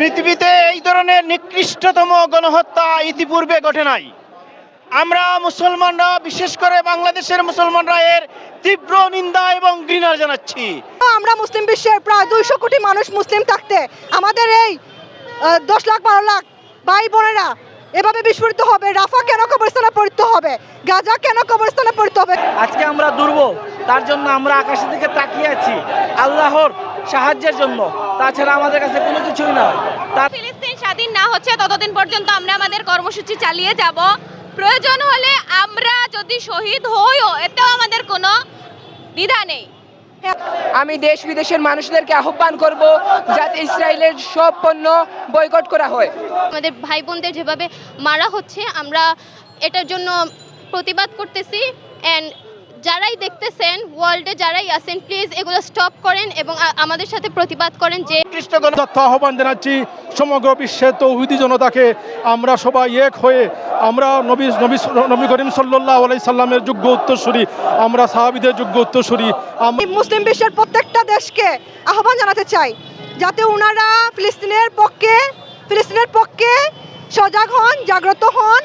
পৃথিবীতে এই ধরনের নিকৃষ্টতম গণহত্যা ইতিপূর্বে ঘটে নাই। আমরা মুসলমানরা বিশেষ করে বাংলাদেশের মুসলমানরা এর তীব্র নিন্দা এবং ঘৃণা জানাচ্ছি। আমরা মুসলিম বিশ্বের প্রায় দুইশো কোটি মানুষ মুসলিম থাকতে আমাদের এই দশ লাখ বারো লাখ ভাই বোনেরা এভাবে বিস্ফোরিত হবে রাফা কেন কবরস্থানে পড়তে হবে গাজা কেন কবরস্থানে পড়তে হবে? আজকে আমরা দুর্বল তার জন্য আমরা আকাশের দিকে তাকিয়ে আছি আল্লাহর সাহায্যের জন্য। তাছাড়া আমাদের কাছে কোনো কিছুই না তার ফিলিস্তিন স্বাধীন না হচ্ছে ততদিন পর্যন্ত আমরা আমাদের কর্মসূচি চালিয়ে যাব। প্রয়োজন হলে আমরা যদি শহীদ হইও এতেও আমাদের কোনো দ্বিধা নেই। আমি দেশ বিদেশের মানুষদেরকে আহ্বান করব যাতে ইসরায়েলের সব পণ্য বয়কট করা হয়। আমাদের ভাই বোনদের যেভাবে মারা হচ্ছে আমরা এটার জন্য প্রতিবাদ করতেছি। অ্যান্ড যারাই দেখতেছেন ওয়ার্ল্ডে যারাই আছেন প্লিজ এগুলো স্টপ করেন এবং আমাদের সাথে প্রতিবাদ করেন যে তথ্য আহ্বান জানাচ্ছি সমগ্র বিশ্বের তৌহিদি জনতাকে। আমরা সবাই এক হয়ে আমরা নবী নবী নবী করিম সাল্লাহ আলাই সাল্লামের যোগ্য উত্তরসূরি আমরা সাহাবিদের যোগ্য উত্তরসূরি। মুসলিম বিশ্বের প্রত্যেকটা দেশকে আহ্বান জানাতে চাই যাতে ওনারা ফিলিস্তিনের পক্ষে ফিলিস্তিনের পক্ষে সজাগ হন জাগ্রত হন